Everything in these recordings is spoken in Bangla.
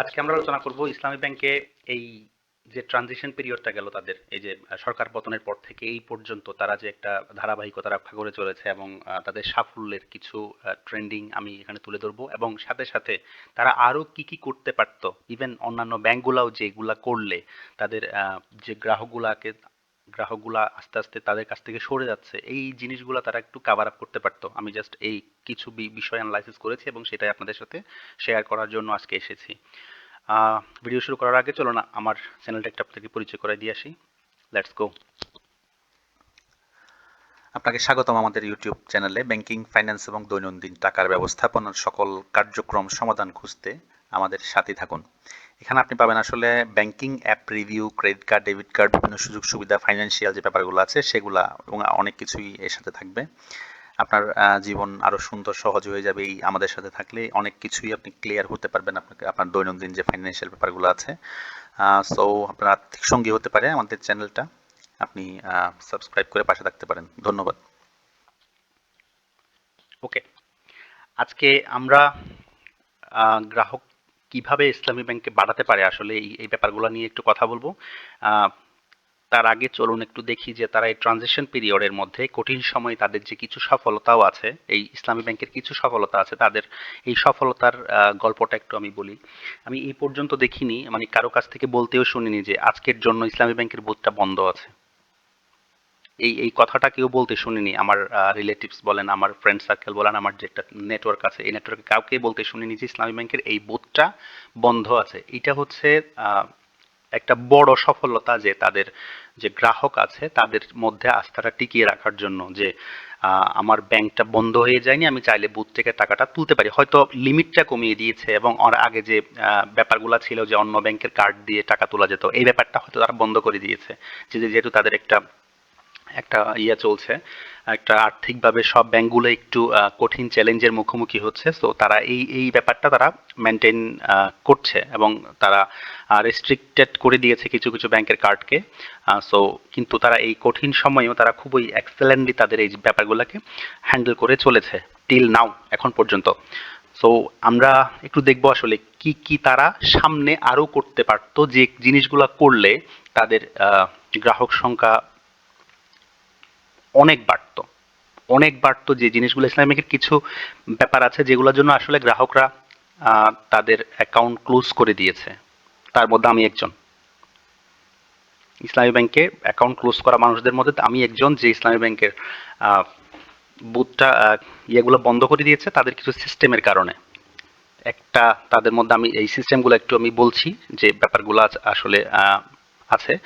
আজকে আমরা আলোচনা করব ইসলামী ব্যাংকে এই যে ট্রানজিশন পিরিয়ডটা গেল তাদের, এই যে সরকার পতনের পর থেকে এই পর্যন্ত তারা যে একটা ধারাবাহিকতা রক্ষা করে চলেছে এবং তাদের সাফল্যের কিছু ট্রেন্ডিং আমি এখানে তুলে ধরবো এবং সাথে সাথে তারা আরও কি কি করতে পারতো ইভেন অন্যান্য ব্যাংকগুলাও যেগুলা করলে তাদের যে গ্রাহকগুলাকে গ্রাহকগুলা আস্তে আস্তে তাদের কাছ থেকে সরে যাচ্ছে, এই জিনিসগুলো তারা একটু কাভার আপ করতে পারতো। আমি জাস্ট এই কিছু বিষয় অ্যানালাইসিস করেছি এবং সেটাই আপনাদের সাথে শেয়ার করার জন্য আজকে এসেছি। ভিডিও শুরু করার আগে চলো না আমার চ্যানেলটা একটা আপনাকে পরিচয় করে দিয়ে আসি। লেটস গো আপনাকে স্বাগতম আমাদের ইউটিউব চ্যানেলে ব্যাংকিং ফাইন্যান্স এবং দৈনন্দিন টাকার ব্যবস্থাপনার সকল কার্যক্রম সমাধান খুঁজতে আমাদের সাথে থাকুন। এখানে আপনি পাবেন আসলে banking app review credit card debit card বিভিন্ন সুযোগ সুবিধা ফাইন্যান্সিয়াল যে ব্যাপারগুলো আছে সেগুলা এবং অনেক কিছুই এর সাথে থাকবে। আপনার জীবন আরও সুন্দর, সহজ হয়ে যাবে এই আমাদের সাথে থাকলে। অনেক কিছুই আপনি ক্লিয়ার হতে পারবেন আপনাকে, আপনার দৈনন্দিন যে ফাইন্যান্সিয়াল ব্যাপারগুলো আছে। সো আপনার আর্থিক সঙ্গী হতে পারে আমাদের চ্যানেলটা আপনি সাবস্ক্রাইব করে পাশে থাকতে পারেন। ধন্যবাদ। ওকে আজকে আমরা গ্রাহক কীভাবে ইসলামী ব্যাংকে বাড়াতে পারে আসলে এই এই ব্যাপারগুলো নিয়ে একটু কথা বলব। তার আগে চলুন একটু দেখি যে তারা এই ট্রানজিশন পিরিয়ডের মধ্যে কঠিন সময়ে তাদের যে কিছু সফলতাও আছে, এই ইসলামী ব্যাংকের কিছু সফলতা আছে, তাদের এই সফলতার গল্পটা একটু আমি বলি। আমি এই পর্যন্ত দেখিনি মানে কারও কাছ থেকে বলতেও শুনিনি যে আজকের জন্য ইসলামী ব্যাংকের বুথটা বন্ধ আছে। এই এই কথাটা কেউ বলতে শুনিনি। আমার রিলেটিভস বলেন, আমার ফ্রেন্ড সার্কেল বলেন, আমার যে একটা নেটওয়ার্ক আছে, এই নেটওয়ার্কে কাউকে বলতে শুনিনি যে ইসলামী ব্যাংকের এই বুথটা বন্ধ আছে। এটা হচ্ছে একটা বড় সফলতা যে তাদের যে গ্রাহক আছে, তাদের মধ্যে আস্থাটা টিকিয়ে রাখার জন্য যে আমার ব্যাংকটা বন্ধ হয়ে যায়নি, আমি চাইলে বুথ থেকে টাকাটা তুলতে পারি। হয়তো লিমিটটা কমিয়ে দিয়েছে এবং ওর আগে যে ব্যাপারগুলো ছিল যে অন্য ব্যাংকের কার্ড দিয়ে টাকা তোলা যেত, এই ব্যাপারটা হয়তো তারা বন্ধ করে দিয়েছে। যে- যেহেতু তাদের একটা একটা ইয়ে চলছে, একটা আর্থিকভাবে সব ব্যাংকগুলো একটু কঠিন চ্যালেঞ্জের মুখোমুখি হচ্ছে। তো তারা এই এই ব্যাপারটা তারা মেনটেন করছে এবং তারা রেস্ট্রিক্টেড করে দিয়েছে কিছু কিছু ব্যাংকের কার্ডকে সো কিন্তু তারা এই কঠিন সময়েও তারা খুবই এক্সেলেন্টলি তাদের এই ব্যাপারগুলোকে হ্যান্ডেল করে চলেছে টিল নাও এখন পর্যন্ত। সো আমরা একটু দেখব আসলে কি কি তারা সামনে আরও করতে পারতো যে জিনিসগুলো করলে তাদের গ্রাহক সংখ্যা অনেক বাড়তো। অনেক বাড়তো যে জিনিসগুলো ইসলামী ব্যাংকের কিছু ব্যাপার আছে যেগুলোর জন্য আসলে গ্রাহকরা তাদের অ্যাকাউন্ট ক্লোজ করে দিয়েছে। তার মধ্যে আমি একজন। ইসলামী ব্যাংকে অ্যাকাউন্ট ক্লোজ করা মানুষদের মধ্যে আমি একজন যে ইসলামী ব্যাংকের বুথটা ইয়েগুলো বন্ধ করে দিয়েছে তাদের কিছু সিস্টেমের কারণে। একটা তাদের মধ্যে আমি, এই সিস্টেমগুলো একটু আমি বলছি যে ব্যাপারগুলো আসলে আছে।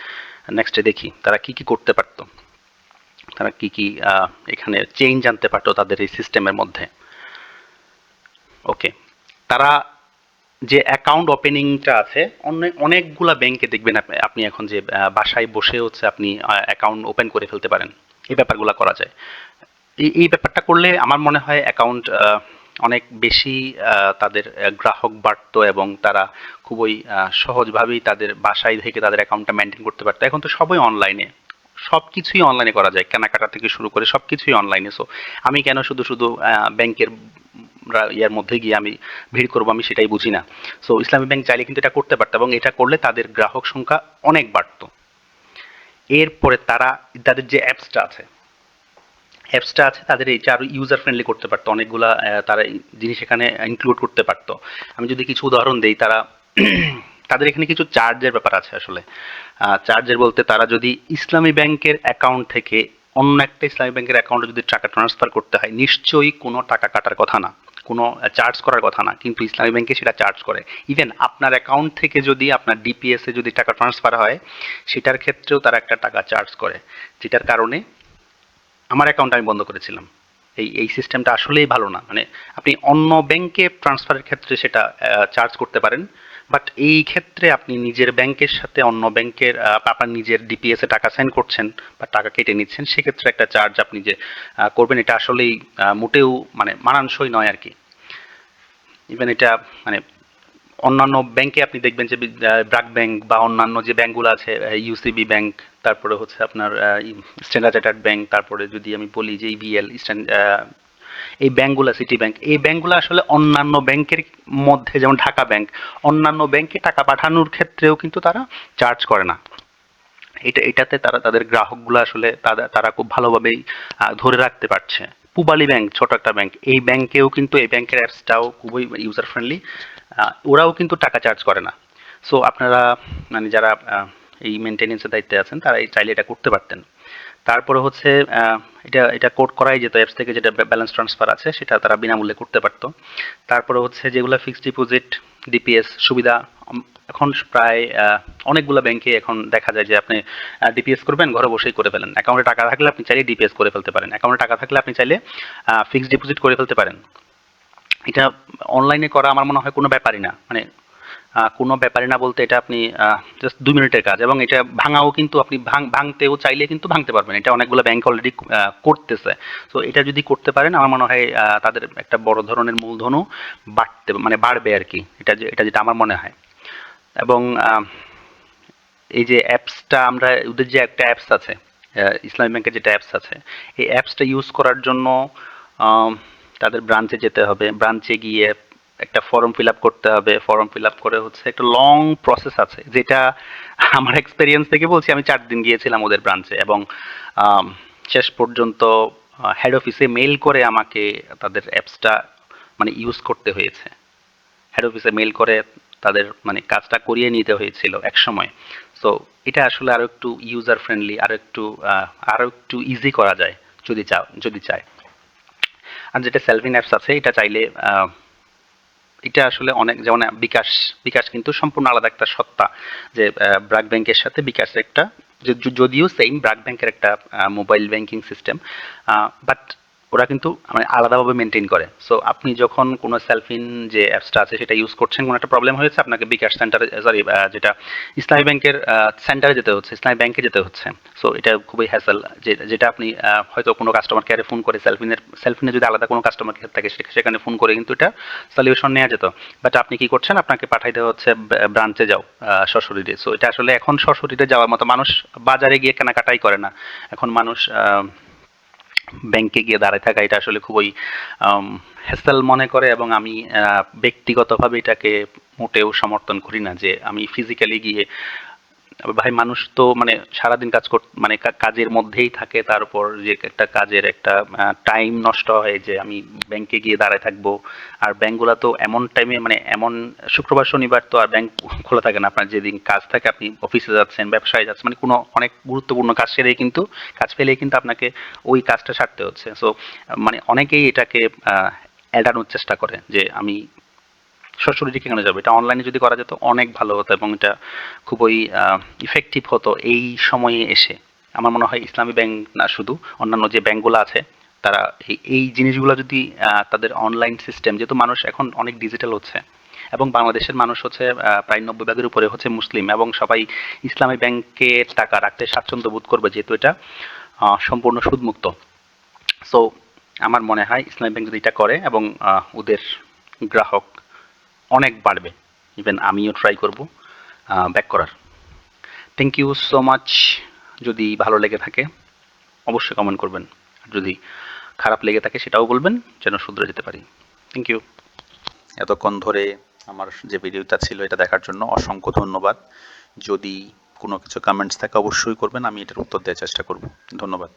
নেক্সটে দেখি তারা কি কি করতে পারতো। তারা কি কি এখানে চেঞ্জ আনতে পারতো তাদের এই সিস্টেমের মধ্যে। ওকে তারা যে অ্যাকাউন্ট ওপেনিংটা আছে অনেক অনেকগুলা ব্যাংকে দেখবেন আপনি এখন যে বাসায় বসে হচ্ছে আপনি অ্যাকাউন্ট ওপেন করে ফেলতে পারেন। এই ব্যাপারগুলো করা যায়। এই এই ব্যাপারটা করলে আমার মনে হয় অ্যাকাউন্ট অনেক বেশি তাদের গ্রাহক বাড়তো এবং তারা খুবই সহজভাবেই তাদের বাসায় থেকে তাদের অ্যাকাউন্টটা মেনটেন করতে পারতো। এখন তো সবই অনলাইনে সব কিছুই অনলাইনে করা যায়, কেনাকাটা থেকে শুরু করে সব কিছুই অনলাইনে সো আমি কেন শুধু শুধু ব্যাংকের ইয়ার মধ্যে গিয়ে আমি ভিড় করব আমি সেটাই বুঝি না। সো ইসলামী ব্যাংক চাইলে কিন্তু এটা করতে পারতো এবং এটা করলে তাদের গ্রাহক সংখ্যা অনেক বাড়তো। এরপরে তারা, তাদের যে অ্যাপসটা আছে অ্যাপসটা আছে তাদের এটা আরও ইউজার ফ্রেন্ডলি করতে পারতো, অনেকগুলা তারা জিনিস এখানে ইনক্লুড করতে পারতো। আমি যদি কিছু উদাহরণ দিই, তারা তাদের এখানে কিছু চার্জের ব্যাপার আছে আসলে। চার্জের বলতে তারা যদি ইসলামী ব্যাংকের অ্যাকাউন্ট থেকে অন্য একটা ইসলামী ব্যাংকের অ্যাকাউন্টে যদি টাকা ট্রান্সফার করতে হয়, নিশ্চয়ই কোনো টাকা কাটার কথা না। কোনো চার্জ করার কথা না, কিন্তু ইসলামী ব্যাংকে সেটা চার্জ করে। ইভেন আপনার অ্যাকাউন্ট থেকে যদি, আপনার ডিপিএস যদি টাকা ট্রান্সফার হয়, সেটার ক্ষেত্রেও তারা একটা টাকা চার্জ করে। যেটার কারণে আমার অ্যাকাউন্ট আমি বন্ধ করেছিলাম। এই এই সিস্টেমটা আসলেই ভালো না। মানে আপনি অন্য ব্যাংকে ট্রান্সফারের ক্ষেত্রে সেটা চার্জ করতে পারেন। বাট এই ক্ষেত্রে আপনি নিজের ব্যাংকের সাথে অন্য ব্যাংকের আপনার নিজের ডিপিএস টাকা সেন্ড করছেন বা টাকা কেটে নিচ্ছেন, সেক্ষেত্রে একটা চার্জ আপনি যে করবেন এটা আসলেই মোটেও মানে মানানসই নয় আর কি ইভেন এটা মানে অন্যান্য ব্যাংকে আপনি দেখবেন যে ব্রাক ব্যাংক বা অন্যান্য যে ব্যাংকগুলো আছে ইউসিবি ব্যাংক, তারপরে হচ্ছে আপনার স্ট্যান্ডার্ড চার্টার্ড ব্যাংক, তারপরে যদি আমি বলি যে ইবিএল ইস্টার্ন এই ব্যাংকগুলো সিটি ব্যাংক এই ব্যাংকগুলো আসলে অন্যান্য ব্যাংকের মধ্যে, যেমন ঢাকা ব্যাংক, অন্যান্য ব্যাংকে টাকা পাঠানোর ক্ষেত্রেও কিন্তু তারা চার্জ করে না। এটা, এটাতে তারা, তাদের গ্রাহকগুলো আসলে তারা তারা খুব ভালোভাবেই ধরে রাখতে পারছে। পুবালি ব্যাংক, ছোট একটা ব্যাংক, এই ব্যাংকেও কিন্তু, এই ব্যাংকের অ্যাপসটাও খুবই ইউজার ফ্রেন্ডলি ওরাও কিন্তু টাকা চার্জ করে না। সো আপনারা মানে যারা এই মেনটেনেন্সের দায়িত্বে আছেন তারা এই চাইলে এটা করতে পারতেন। তারপরে হচ্ছে এটা এটা কোড করাই যেত অ্যাপস থেকে যেটা ব্যালেন্স ট্রান্সফার আছে, সেটা তারা বিনামূল্যে করতে পারতো। তারপরে হচ্ছে যেগুলো ফিক্সড ডিপোজিট ডিপিএস সুবিধা এখন প্রায় অনেকগুলো ব্যাংকে এখন দেখা যায় যে আপনি ডিপিএস করবেন, ঘরে বসেই করে ফেলেন। অ্যাকাউন্টে টাকা থাকলে আপনি চাইলে ডিপিএস করে ফেলতে পারেন। অ্যাকাউন্টে টাকা থাকলে আপনি চাইলে ফিক্সড ডিপোজিট করে ফেলতে পারেন। এটা অনলাইনে করা আমার মনে হয় কোনো ব্যাপারই না। মানে কোনো ব্যাপারে না বলতে এটা আপনি জাস্ট দুই মিনিটের কাজ। এবং এটা ভাঙাও কিন্তু আপনি ভাঙ ভাঙতেও চাইলে কিন্তু ভাঙতে পারবেন। এটা অনেকগুলো ব্যাংক অলরেডি করতেছে। তো এটা যদি করতে পারেন, আমার মনে হয় তাদের একটা বড় ধরনের মূলধনও বাড়তে মানে বাড়বে আর কি। এটা যে এটা যেটা আমার মনে হয়। এবং এই যে অ্যাপসটা আমরা, ওদের যে একটা অ্যাপস আছে ইসলামী ব্যাংকের যেটা অ্যাপস আছে, এই অ্যাপসটা ইউজ করার জন্য তাদের ব্রাঞ্চে যেতে হবে। ব্রাঞ্চে গিয়ে একটা ফর্ম ফিল আপ করতে হবে ফর্ম ফিল আপ করে হচ্ছে একটা লং প্রসেস আছে যেটা আমার এক্সপিরিয়েন্স থেকে বলছি আমি চার দিন গিয়েছিলাম ওদের ব্রাঞ্চে এবং শেষ পর্যন্ত হেড অফিসে মেল করে আমাকে তাদের অ্যাপসটা মানে ইউজ করতে হয়েছে। হেড অফিসে মেল করে তাদের মানে কাজটা করিয়ে নিতে হয়েছিল এক সময়। সো এটা আসলে আরও একটু ইউজার ফ্রেন্ডলি আরও একটু আহ, আরও একটু ইজি করা যায় যদি চাও যদি চায়। আর যেটা সেলফিন অ্যাপস আছে এটা চাইলে এটা আসলে অনেক, যেমন বিকাশ বিকাশ কিন্তু সম্পূর্ণ আলাদা একটা সত্তা যে ব্রাক ব্যাংকের সাথে বিকাশ একটা যদিও সেম ব্রাক ব্যাংকের একটা মোবাইল ব্যাংকিং সিস্টেম বাট ওরা কিন্তু মানে আলাদাভাবে মেনটেন করে। সো আপনি যখন কোনো সেলফিন যে অ্যাপসটা আছে, সেটা ইউজ করছেন, কোনো একটা প্রবলেম হয়েছে, আপনাকে বিকাশ সেন্টারে সরি যেটা ইসলামী ব্যাংকের সেন্টারে যেতে হচ্ছে ইসলামী ব্যাংকে যেতে হচ্ছে। সো এটা খুবই হ্যাসেল যেটা আপনি হয়তো কোনো কাস্টমার কেয়ারে ফোন করে সেলফিনের সেলফিনে যদি আলাদা কোনো কাস্টমার কেয়ার থাকে সেখানে ফোন করে কিন্তু এটা সলিউশন নেওয়া যেত। বাট আপনি কি করছেন? আপনাকে পাঠাইতে হচ্ছে ব্রাঞ্চে যাও সশরীরে। সো এটা আসলে এখন সশরীরে যাওয়ার মতো মানুষ বাজারে গিয়ে কেনাকাটাই করে না। এখন মানুষ ব্যাংকে গিয়ে দাঁড়ায় থাকা, এটা আসলে খুবই হ্যাসেল মনে করে এবং আমি ব্যক্তিগতভাবে এটাকে মোটেও সমর্থন করি না যে আমি ফিজিক্যালি গিয়ে ভাই, মানুষ তো মানে সারাদিন কাজ কর মানে কাজের মধ্যেই থাকে তারপর যে একটা কাজের একটা টাইম নষ্ট হয় যে আমি ব্যাংকে গিয়ে দাঁড়ায় থাকব। আর ব্যাংকগুলো তো এমন টাইমে মানে এমন শুক্রবার, শনিবার তো আর ব্যাংক খোলা থাকে না। আপনার যেদিন কাজ থাকে, আপনি অফিসে যাচ্ছেন, ব্যবসায় যাচ্ছেন মানে কোনো, অনেক গুরুত্বপূর্ণ কাজ সেরেই কিন্তু, কাজ পেলেই কিন্তু আপনাকে ওই কাজটা সারতে হচ্ছে। সো মানে অনেকেই এটাকে এড়ানোর চেষ্টা করে যে আমি সরাসরি কেন যাবে, এটা অনলাইনে যদি করা যেত অনেক ভালো হতো এবং এটা খুবই ইফেক্টিভ হতো এই সময়ে এসে। আমার মনে হয় ইসলামী ব্যাংক না শুধু, অন্যান্য যে ব্যাংকগুলো আছে, তারা এই জিনিসগুলো যদি তাদের অনলাইন সিস্টেম যেহেতু মানুষ এখন অনেক ডিজিটাল হচ্ছে এবং বাংলাদেশের মানুষ হচ্ছে প্রায় নব্বই ভাগের উপরে হচ্ছে মুসলিম এবং সবাই ইসলামী ব্যাংকে টাকা রাখতে স্বাচ্ছন্দ্য বোধ করবে, যেহেতু এটা সম্পূর্ণ সুদমুক্ত। সো আমার মনে হয় ইসলামী ব্যাংক যদি এটা করে এবং ওদের গ্রাহক অনেক বাড়বে। ইভেন আমিও ট্রাই করব ব্যাক করার। থ্যাংক ইউ সো মাচ যদি ভালো লেগে থাকে, অবশ্যই কমেন্ট করবেন। যদি খারাপ লেগে থাকে, সেটাও বলবেন, যেন শুধরে যেতে পারি। থ্যাংক ইউ এতক্ষণ ধরে আমার যে ভিডিওটা ছিল, এটা দেখার জন্য অসংখ্য ধন্যবাদ। যদি কোনো কিছু কমেন্টস থাকে, অবশ্যই করবেন। আমি এটার উত্তর দেওয়ার চেষ্টা করব। ধন্যবাদ।